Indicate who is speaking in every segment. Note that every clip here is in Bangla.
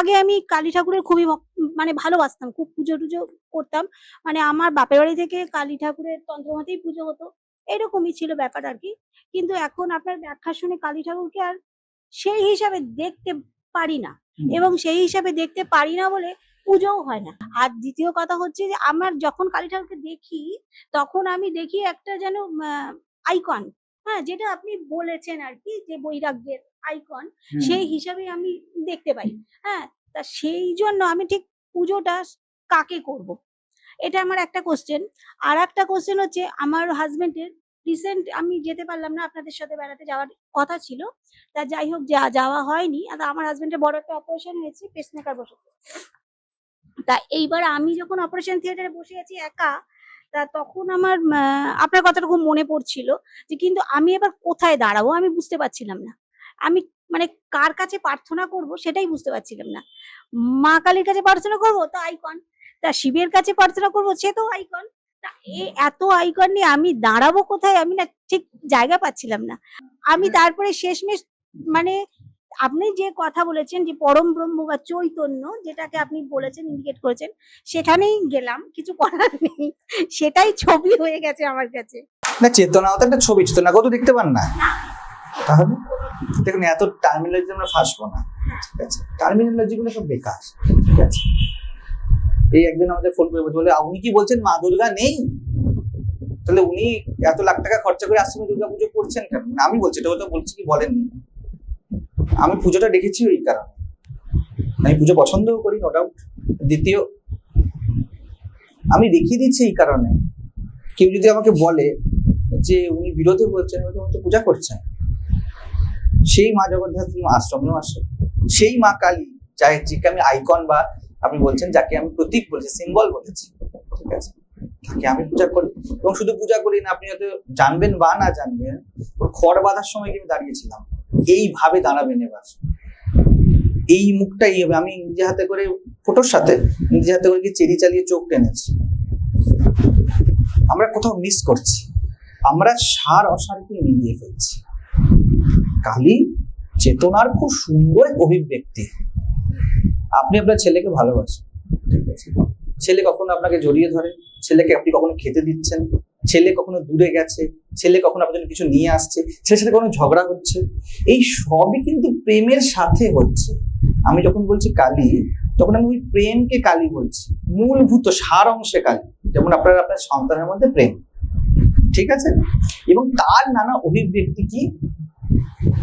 Speaker 1: আগে আমি কালী ঠাকুরের খুবই মানে ভালোবাসতাম খুব পুজো টুজো করতাম। মানে আমার বাপের বাড়ি থেকে কালী ঠাকুরের তন্ত্রমতেই পুজো হতো। এরকমই ছিল ব্যাপার আর কি। কিন্তু এখন আপনার ব্যাখ্যা শুনে কালী ঠাকুরকে আর সেই হিসাবে দেখতে পারি না। এবং সেই হিসাবে দেখতে পারি না বলে পুজোও হয় না। আর দ্বিতীয় কথা হচ্ছে যে আমার যখন কালী ঠাকুরকে দেখি তখন আমি দেখি একটা যেন আইকন হ্যাঁ যেটা আপনি বলেছেন আর কি যে বৈরাগ্যের আইকন সেই হিসাবে আমি দেখতে পাই। হ্যাঁ তা সেই জন্য আমি ঠিক পুজোটা কাকে করব? এটা আমার একটা কোশ্চেন আর একটা কোশ্চেন হচ্ছে আমার হাজবেন্ডের রিসেন্ট আমি যেতে পারলাম না আপনাদের সাথে বেড়াতে যাওয়ার কথা ছিল। তা যাই হোক যা যাওয়া হয়নি। আর আমার হাজবেন্ডের বড় একটা অপারেশন হয়েছে পেসমেকার বসেছে তা এইবার আমি যখন অপারেশন থিয়েটারে বসে আছি একা তা তখন আমার আপনার কথাটা খুব মনে পড়ছিল যে কিন্তু আমি এবার কোথায় দাঁড়াবো আমি বুঝতে পারছিলাম না। আমি মানে কার কাছে প্রার্থনা করব সেটাই বুঝতে পারছিলাম না। মা কালীর কাছে প্রার্থনা করব তো আইকন তা শিবের কাছে প্রার্থনা করব সে তো আইকন। তা এ এত আইকন নিয়ে আমি দাঁড়াবো কোথায় আমি না ঠিক জায়গা পাচ্ছিলাম না। আমি তারপরে শেষমেশ মানে আপনি যে কথা বলেছেন যে পরম ব্রহ্ম বা চৈতন্য যেটাকে আপনি বলেছেন ইন্ডিকেট করেছেন সেখানেই গেলাম কিছু করার নেই। সেটাই ছবি হয়ে গেছে আমার কাছে।
Speaker 2: না চেতনাও তো একটা ছবি চেতনাকেও তো দেখতে পান না? তাহলে? দেখুন এত টার্মিনোলজি আমরা ফাঁসবো না। ঠিক আছে? টার্মিনোলজি গুলো সব বেকার। ঠিক আছে? এই একদিন আমাদের ফোন করে বলে উনি কি বলছেন? মা দুর্গা নেই? তাহলে উনি এত লাখ টাকা খরচা করে আশ্রমে দুর্গা পুজো করছেন কেন? আমি বলছি এটা তো বলছি কি বলেননি। আমি পুজোটা দেখেছি ওই কারণে। আমি পুজো পছন্দও করি নো ডাউট দ্বিতীয়, আমি দেখিয়ে দিচ্ছি এই কারণে। কেউ যদি আমাকে বলে যে উনি বিরোধী বলছেন তো পূজা করছেন। সেই মা জগদ্ধাত্রী আশ্রমেও আসে। সেই মা কালী, যাই যাকে আমি আইকন বা আপনি বলছেন, যাকে আমি প্রতীক বলেছি সিম্বল বলেছি, ঠিক আছে? তাকে আমি পূজা করি। এবং শুধু পূজা করি না, আপনি হয়তো জানবেন বা না জানবেন খড় বাঁধার সময় আমি দাঁড়িয়েছিলাম। এইভাবে দাঁড়াবেন এবার। এই মুখটা হবে। আমি নিজে হাতে করে ফটোর সাথে নিজে হাতে করে চেরি চালিয়ে চোখ টেনেছি। আমরা কোথাও মিস করছি। আমরা সার অসারকে মিলিয়ে ফেলছি। কালী চেতনার খুব সুন্দর অভিব্যক্তি। আপনি আপনার ছেলেকে ভালোবাসেন, ঠিক আছে? ছেলে কখনো আপনাকে জড়িয়ে ধরে? ছেলেকে আপনি কখনো খেতে দিচ্ছেন? ছেলে কখনো দূরে গেছে, ছেলে কখনো আপনার কিছু নিয়ে আসছে, ছেলের সাথে কখনো ঝগড়া হচ্ছে এই সবই কিন্তু প্রেমের সাথে হচ্ছে। আমি যখন বলছি কালী, তখন আমি ওই প্রেমকে কালী বলছি, মূলভূত সার অংশে কালী, যেমন আপনার আপনার সন্তানের মধ্যে প্রেম, ঠিক আছে? এবং তার নানা অভিব্যক্তি কি?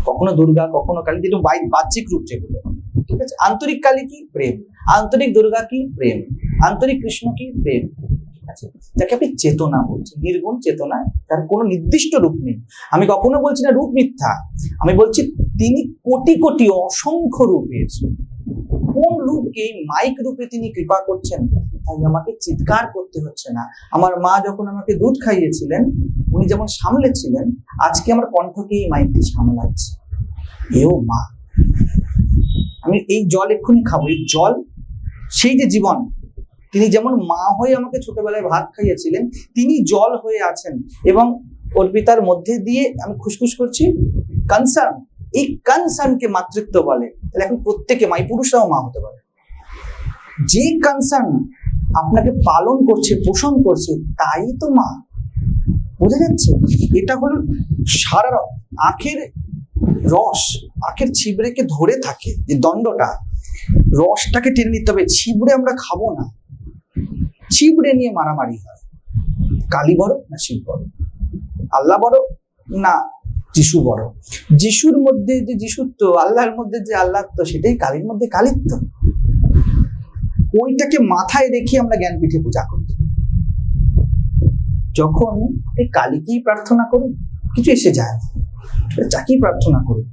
Speaker 2: কখনো দুর্গা, কখনো কালী বাই- বাহ্যিক রূপ যেগুলো, ঠিক আছে? আন্তরিক কালী কি? প্রেম। আন্তরিক দুর্গা কি? প্রেম। আন্তরিক কৃষ্ণ কি? প্রেম। আছে। যাকে আপনি চেতনা বলছেন, নির্গুণ চেতনা, তার কোনো নির্দিষ্ট রূপ নেই। আমি কখনো বলছি না রূপ মিথ্যা। আমি বলছি তিনি কোটি কোটি অসংখ্য রূপের। কোন রূপকে, মাইক রূপে তিনি কৃপা করছেন, তাই আমাকে চিৎকার করতে হচ্ছে না। আমার মা যখন আমাকে দুধ খাইয়েছিলেন, উনি যেমন সামলেছিলেন, আজকে আমার কণ্ঠকে এই মাইকটি সামলাচ্ছে। এও মা। আমি এই জল এক্ষুনি খাব। এই জল, সেই যে জীবন তিনি যেমন মা হয়ে আমাকে ছোটবেলায় ভাত খাইয়েছিলেন, তিনি জল হয়ে আছেন। এবং অর্পিতার মধ্যে দিয়ে আমি খুশখুশ করছি কনসার্ন এই কনসার্নকে মাতৃত্ব বলে। তাহলে এখন প্রত্যেকে মাই পুরুষরাও মা হতে পারে। যে কনসার্ন আপনাকে পালন করছে, পোষণ করছে, তাই তো মা। বোঝা যাচ্ছে? এটা হলো সারা আখের রস, আখের ছিবড়েকে ধরে থাকে যে দণ্ডটা। রসটাকে টেনে নিতে হবে, ছিবড়ে আমরা খাব না। ছিবড়ে নিয়ে মারামারি হয়। কালী বড় না শিব বড়? আল্লাহ বড় না যিশু বড়? যিশুর মধ্যে যে যিশুত্ব, আল্লাহর মধ্যে যে আল্লাহত্ব, সেটাই কালীর মধ্যে কালিত্ব। ওইটাকে মাথায় রেখে আমরা জ্ঞান পিঠে পূজা করি। যখন কালীকেই প্রার্থনা করুন কিছু এসে যায় যাকেই প্রার্থনা করুন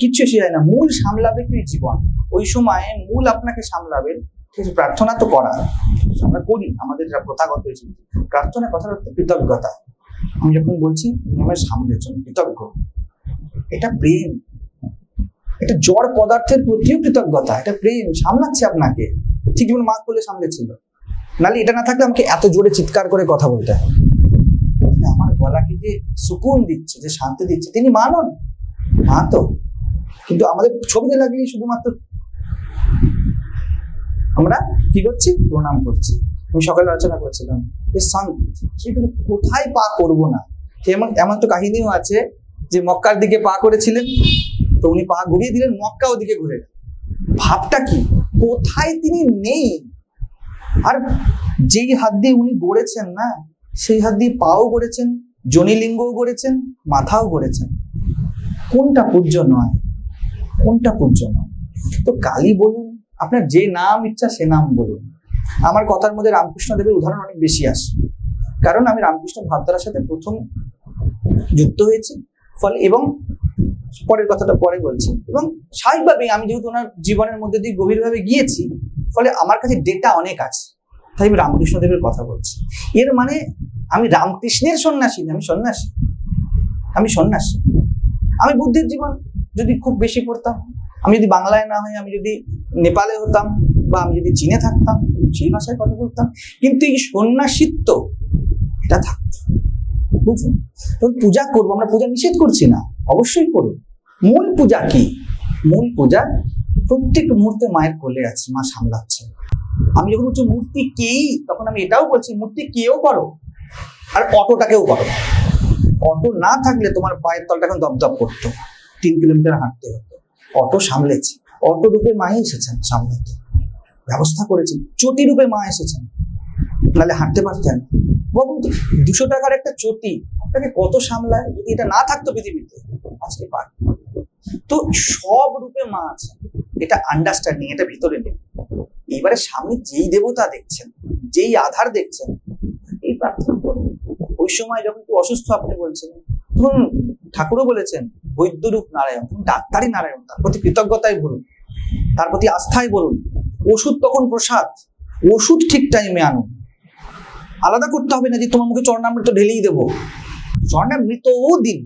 Speaker 2: কিচ্ছু এসে যায় না। মূল সামলাবে কি জীবন? ওই সময় মূল আপনাকে সামলাবে আছে প্রার্থনা তো করা। আমরা করি, আমাদের যা প্রথাগত হয়েছে প্রার্থনা অর্থ কৃতজ্ঞতা। আমি যখন বলছি আমার সামনের জন্য কৃতজ্ঞ। এটা প্রেম। এটা জড় পদার্থের প্রতিও কৃতজ্ঞতা। এটা প্রেম, সামলাচ্ছে আপনাকে। ঠিক যেমন মা কোলে সামলেছিল। নালে এটা না থাকলে আমাকে এত জোরে চিৎকার করে কথা বলতে হয়। আমার গলাকে যে সুকুন দিচ্ছে, যে শান্তি দিচ্ছে, তিনি মানন মা তো। কিন্তু আমাদের ছবিতে লাগলেই শুধুমাত্র আমরা কি করছি? প্রণাম করছি। আমি সকালে আলোচনা করছিলাম যে, সং- সেগুলো কোথায় পা করব না? এমন এমন তো কাহিনীও আছে যে, মক্কার দিকে পা করেছিলেন, তো উনি পা ঘুরিয়ে দিলেন মক্কা ওদিকে ঘুরে ভাবটা কি? কোথায় তিনি নেই? আর যেই হাত দিয়ে উনি গড়েছেন না, সেই হাত দিয়ে পাও গড়েছেন, জনিলিঙ্গও গড়েছেন, মাথাও গড়েছেন। কোনটা পূজ্য নয়? কোনটা পূজ্য নয়? তো কালী বলুন আপনার যে নাম ইচ্ছা সে নাম বলুন। আমার কথার মধ্যে রামকৃষ্ণ দেবের উদাহরণ অনেক বেশি আসে কারণ আমি রামকৃষ্ণ ভাবধারার সাথে প্রথম যুক্ত হয়েছি, ফলে এবং পরের কথাটা পরে বলছি। এবং স্বাভাবিকভাবেই আমি যেহেতু ওনার জীবনের মধ্যে দিয়ে গভীরভাবে গিয়েছি, ফলে আমার কাছে ডেটা অনেক আছে। তাই আমি রামকৃষ্ণ দেবের কথা বলছি। এর মানে আমি রামকৃষ্ণের সন্ন্যাসী না, আমি সন্ন্যাসী। আমি সন্ন্যাসী। আমি বুদ্ধের জীবন যদি খুব বেশি পড়তাম, আমি যদি বাংলায় না হয়, আমি যদি নেপালে হতাম বা আমি যদি চীনে থাকতাম, সেই ভাষায় কথা বলতাম। কিন্তু এই সন্ন্যাসিত্ব, এটা থাকতো। বুঝুন তখন পূজা করব, আমরা পূজা নিষেধ করছি না, অবশ্যই করুন মূল পূজা কি? মূল পূজা প্রত্যেক মুহূর্তে মায়ের কোলে আছে, মা সামলাচ্ছে। আমি যখন বলছি, মূর্তি কেই তখন আমি এটাও বলছি, মূর্তি কেও করো? আর অটোটাকেও করো। অটো না থাকলে তোমার পায়ের তলটা এখন দপদপ করতো। তিন কিলোমিটার হাঁটতে হতো। অটো সামলেছে। অটো রূপে মা এসেছেন সামনে ব্যবস্থা করেছেন চটি রূপে মা এসেছেন। নাহলে হাঁটতে পারতেন বাবু দুশো টাকার একটা চটি আপনাকে কত সামলায়, যদি এটা না থাকতো পৃথিবীতে আজকে পার তো সব রূপে মা আছে এটা আন্ডারস্ট্যান্ডিং এটা ভিতরে নেই। এবারে স্বামী যেই দেবতা দেখছেন, যেই আধার দেখছেন এই প্রার্থনা করুন। ওই সময় যখন একটু অসুস্থ আপনি বলছেন, ধরুন ঠাকুরও বলেছেন বৈদ্যরূপ নারায়ণ, ডাক্তারই নারায়ণ, তার প্রতি কৃতজ্ঞতাই বলুন, তার প্রতি আস্থায় বলুন, ওষুধ তখন প্রসাদ, ওষুধ ঠিক টাইমে আনুন। আলাদা করতে হবে না যে তোমার মুখে চরণামৃত ঢেলেই দেবো। চরণামৃতও দিন।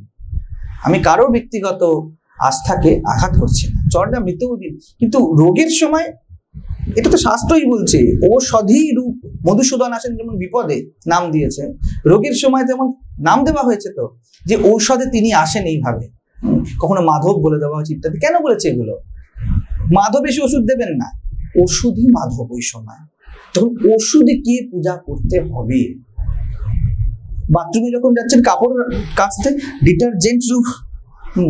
Speaker 2: আমি কারোর ব্যক্তিগত আস্থাকে আঘাত করছি না, চরণামৃতও দিন। কিন্তু রোগের সময়, এটা তো শাস্ত্রই বলছে, ঔষধি রূপ, মধুসূদন আসেন যেমন বিপদে, নাম দিয়েছে। রোগের সময় তেমন নাম দেওয়া হয়েছে তো, যে ঔষধে তিনি আসেন এইভাবে। কখনো মাধব বলে দেওয়া হয়েছে ইত্যাদি। কেন বলেছে এগুলো? মাধব এসে ওষুধ দেবেন না। ওষুধই মাধব ওই সময়। তখন ওষুধে কি পূজা করতে হবে? বাথরুমে যখন যাচ্ছেন, কাপড় কাচতে, ডিটারজেন্ট রূপ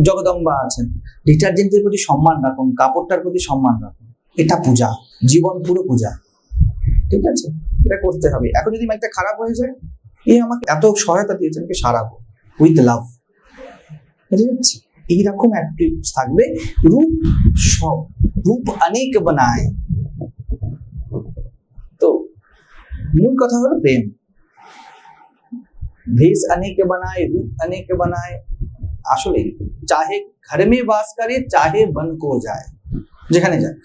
Speaker 2: জগদম্বা আছেন। ডিটারজেন্টের প্রতি সম্মান রাখুন, কাপড়টার প্রতি সম্মান রাখুন। এটা পূজা, জীবন পুরো পূজা। ঠিক আছে? এটা করতে হবে। এখন যদি মাইকটা খারাপ হয়ে যায়, এ আমাকে এত সহায়তা দিয়েছেন আমাকে সারাবো। উইথ লাভ বুঝতে যাচ্ছে এইরকম অ্যাক্টিভিটিস থাকবে রূপ সব রূপ অনেক বানায় তো মূল কথা হলো প্রেম भेष अनेक बनाए रूप अनेक बनाए আসলে চাহে ঘরে মে বাস করে চাহে বন কো যায় যেখানে যাক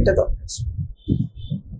Speaker 2: এটা তো